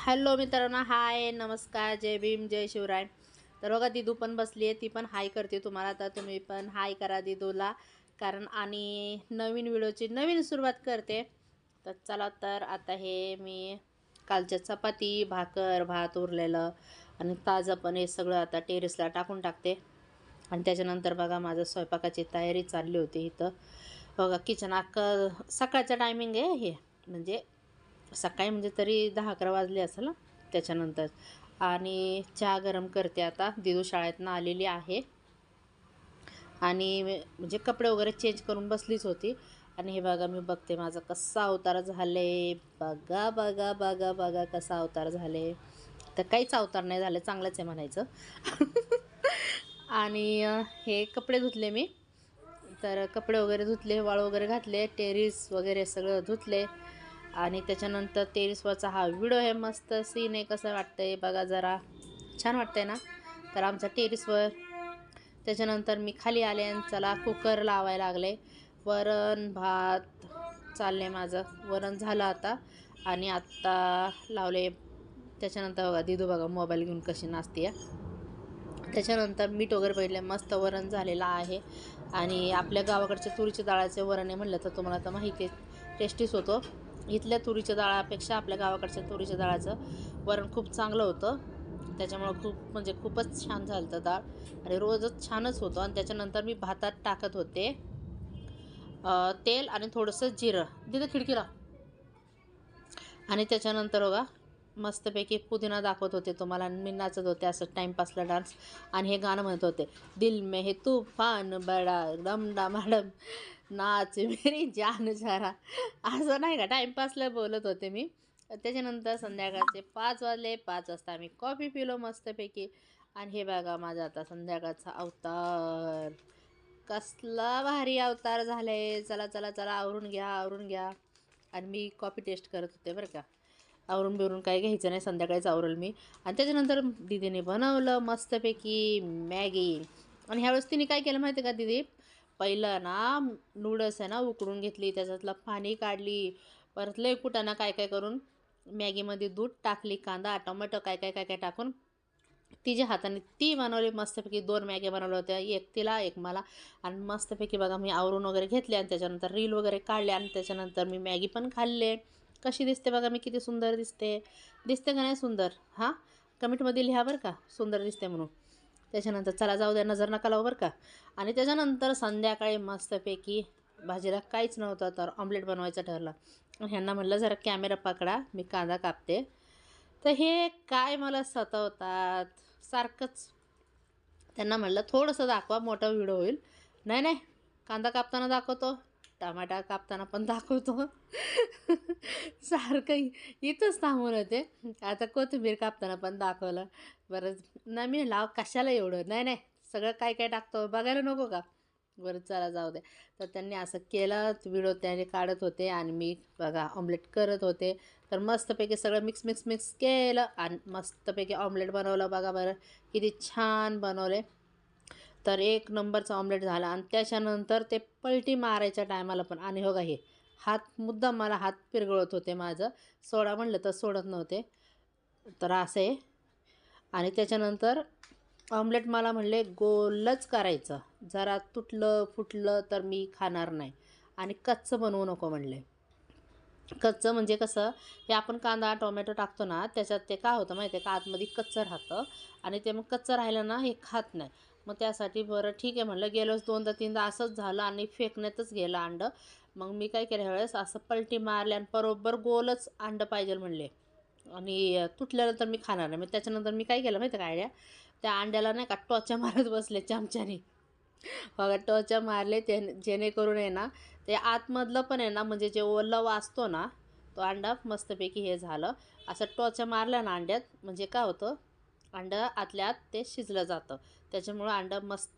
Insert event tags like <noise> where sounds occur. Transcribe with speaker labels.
Speaker 1: Hello मित्रांनो हाय नमस्कार जय भीम जय शिवराय. तर बघा दिदू पण बसली आहे ती पण हाय करते तुम्हाला. तर तुम्ही पण हाय करा दिदूला कारण आणि नवीन व्हिडिओची नवीन सुरुवात करते. तर चला तर आता हे मी कालच्या चपाती भाकर भात उरलेलं आणि ताजं पण हे सगळं आता टेरेसला टाकून टाकते. आणि त्याच्यानंतर बघा माझं स्वयंपाकाची तयारी चालली होती इथं. बघा किचन अख्खं सकाळचं टायमिंग आहे हे. म्हणजे सकाळी म्हणजे तरी दहा अकरा वाजले असेल ना त्याच्यानंतर. आणि चहा गरम करते आता. दिदू शाळेतनं आलेली आहे. आणि म्हणजे कपडे वगैरे चेंज करून बसलीच होती. आणि हे बघा मी बघते माझा कसा अवतार झाले. बघा बघा बघा बघा कसा अवतार झाले. तर काहीच अवतार नाही झाले चांगलंच आहे म्हणायचं. <laughs> आणि हे कपडे धुतले मी. तर कपडे वगैरे धुतले वाळ वगैरे घातले टेरिस वगैरे सगळं धुतले. आणि त्याच्यानंतर टेरिसवरचा हा व्हिडिओ आहे मस्त सीन आहे कसं वाटतंय बघा जरा. छान वाटतंय ना? तर आमचा टेरिसवर त्याच्यानंतर मी खाली आले आणि चला कुकर लावायला लागले. वरण भात चालले माझं. वरण झालं आता. आणि आत्ता लावले. त्याच्यानंतर बघा दिदू बघा मोबाईल घेऊन कशी नाचते त्याच्यानंतर मीठ वगैरे पहिले मस्त वरण झालेलं आहे. आणि आपल्या गावाकडच्या तुरीच्या डाळाचे वरण आहे म्हणलं तर तुम्हाला तर माहिती आहे टेस्टीच होतो. इथल्या तुरीच्या डाळापेक्षा आपल्या गावाकडच्या तुरीच्या डाळाचं वरण खूप चांगलं होतं. त्याच्यामुळं खूप म्हणजे खूपच छान झालं होतं डाळ. आणि रोजच छानच होतं. आणि त्याच्यानंतर मी भातात टाकत होते तेल आणि थोडंसं जिरं. तिथं खिडकीला आणि त्याच्यानंतर बघा मस्तपैकी पुदिना दाखवत होते तुम्हाला. आणि मी नाचत होते असं टाईमपासला डान्स. आणि हे गाणं म्हणत होते दिल में हे तूफान बडा डमडा मॅडम नाच मेरी <laughs> जान जरा असं नाही का? टाईमपासला बोलत होते मी. त्याच्यानंतर संध्याकाळचे पाच वाजले पाच वाजता आम्ही कॉफी पिलो मस्तपैकी. आणि हे बघा माझा आता संध्याकाळचा अवतार. कसला भारी अवतार झाले. चला चला चला आवरून घ्या आवरून घ्या. आणि मी कॉफी टेस्ट करत होते बरं का. आवरून बिवरून काही घ्यायचं नाही. संध्याकाळीच आवरल मी. आणि त्याच्यानंतर दिदीने बनवलं मस्तपैकी मॅगी. आणि ह्यावेळेस तिने काय केलं माहिती आहे का दिदी? पहिलं ना नूडल्स आहे ना उकडून घेतली त्याच्यातलं पाणी काढली. परत लय कुटाना काय काय करून मॅगीमध्ये दूध टाकली कांदा टोमॅटो काय काय काय काय टाकून तिच्या हाताने ती बनवली मस्तपैकी दोन मॅग्या बनवल्या होत्या. एक तिला एक मला. आणि मस्तपैकी बघा मी आवरून वगैरे घेतले आणि त्याच्यानंतर रील वगैरे काढले आणि त्याच्यानंतर मी मॅगी पण खाल्ले. कशी दिसते बघा मी किती सुंदर दिसते. दिसते का नाही सुंदर? हां? कमेंटमध्ये लिहा बरं का सुंदर दिसते म्हणून. त्याच्यानंतर चला जाऊ द्या नजर नका लावू बरं का. आणि त्याच्यानंतर संध्याकाळी मस्तपैकी भाजीला काहीच नव्हतं तर ऑमलेट बनवायचं ठरलं. ह्यांना म्हटलं जरा कॅमेरा पकडा मी कांदा कापते. तर हे काय मला सतवतात? सारखंच. त्यांना म्हटलं थोडंसं दाखवा मोठा व्हिडिओ होईल. नाही नाही कांदा कापताना दाखवतो. टमाटा कापताना पण दाखवतो. सारखं इथंच थांबून होते. आता कोथिंबीर कापताना पण दाखवलं. बरं नाही मी लाव कशाला एवढं? नाही नाही सगळं काय काय टाकतो? बघायला नको का? बरं चला जाऊ दे. तर त्यांनी असं केलं व्हिडिओ त्याने काढत होते आणि मी बघा ऑमलेट करत होते. तर मस्तपैकी सगळं मिक्स मिक्स मिक्स केलं आणि मस्तपैकी ऑमलेट बनवलं. बघा बरं किती छान बनवले. तर एक नंबरचा ऑमलेट झाला आणि त्याच्यानंतर ते पलटी मारायच्या टायमाला पण. आणि हो हे हात मुद्दाम मला हात पिरगळत होते माझं. सोडा म्हणलं तर सोडत नव्हते. तर असं. आहे आणि त्याच्यानंतर ऑमलेट मला म्हणले गोलच करायचं. जरा तुटलं फुटलं तर मी खाणार नाही. आणि कच्चं बनवू नको म्हणले. कच्चं म्हणजे कसं हे आपण कांदा टोमॅटो टाकतो ना त्याच्यात ते काय होतं माहिती आहे का? आतमध्ये कच्चं राहतं. आणि ते मग कच्चं राहिलं ना हे खात नाही. मग त्यासाठी बरं ठीक आहे म्हणलं. गेलोच दोनदा तीनदा असंच झालं आणि फेकण्यातच गेलं अंडं. मग मी काय केलं ह्यावेळेस असं पलटी मारल्या आणि बरोबर गोलच अंडं पाहिजे म्हणले. आणि तुटल्यानंतर मी खाणार नाही. मग त्याच्यानंतर मी काय केलं माहिती का आयडिया? त्या अंड्याला नाही का टोच्या मारत बसले चमच्याने. बघा टोच्या मारले ते जेणेकरून आहे ना ते आतमधलं पण आहे ना म्हणजे जे ओलं वाचतो ना तो अंडा मस्तपैकी हे झालं. असं टोच्या मारल्या ना अंड्यात म्हणजे काय होतं? अंडं आतल्या आत ते शिजलं जातं. त्याच्यामुळं अंडं मस्त